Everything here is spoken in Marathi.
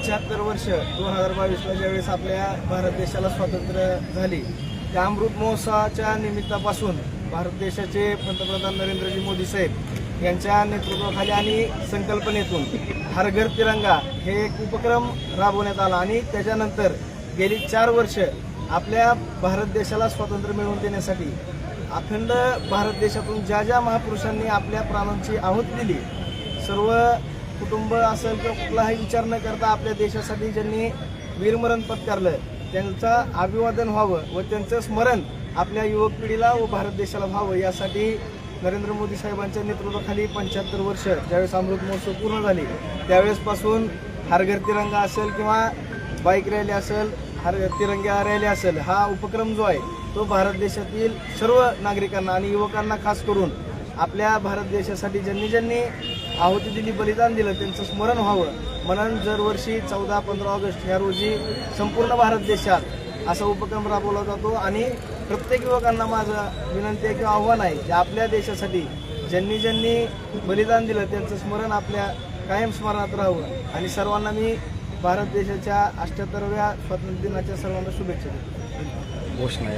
पंच्याहत्तर वर्ष दोन हजार बावीसला ज्यावेळेस आपल्या भारत देशाला स्वातंत्र्य झाली त्या अमृत महोत्सवाच्या निमित्तापासून भारत देशाचे पंतप्रधान नरेंद्रजी मोदी साहेब यांच्या नेतृत्वाखाली आणि संकल्पनेतून हर घर तिरंगा हे एक उपक्रम राबवण्यात आला आणि त्याच्यानंतर गेली चार वर्ष आपल्या भारत देशाला स्वातंत्र्य मिळवून देण्यासाठी अखंड भारत देशातून ज्या ज्या महापुरुषांनी आपल्या प्राणांची आहुत दिली सर्व कुटुंब असेल किंवा कुठलाही विचार न करता आपल्या देशासाठी ज्यांनी वीरमरण पत्कारलं त्यांचं अभिवादन व्हावं व त्यांचं स्मरण आपल्या युवक पिढीला व भारत देशाला व्हावं यासाठी नरेंद्र मोदी साहेबांच्या नेतृत्वाखाली पंच्याहत्तर वर्ष ज्यावेळेस अमृत महोत्सव पूर्ण झाली त्यावेळेसपासून हरघर तिरंगा असेल किंवा बाईक रॅली असेल हर तिरंगा रॅली असेल हा उपक्रम जो आहे तो भारत देशातील सर्व नागरिकांना आणि युवकांना खास करून आपल्या भारत देशासाठी ज्यांनी ज्यांनी आहुती दिली बलिदान दिलं त्यांचं स्मरण व्हावं. म्हणून दरवर्षी चौदा पंधरा ऑगस्ट या रोजी संपूर्ण भारत देशात असा उपक्रम राबवला जातो. आणि प्रत्येक युवकांना माझं विनंती आहे किंवा आव्हान आहे की आपल्या देशासाठी ज्यांनी ज्यांनी बलिदान दिलं त्यांचं स्मरण आपल्या कायम स्मरणात राहावं. आणि सर्वांना मी भारत देशाच्या अष्ट्याहत्तरव्या स्वातंत्र्य दिनाच्या सर्वांना शुभेच्छा देतो. घोषणा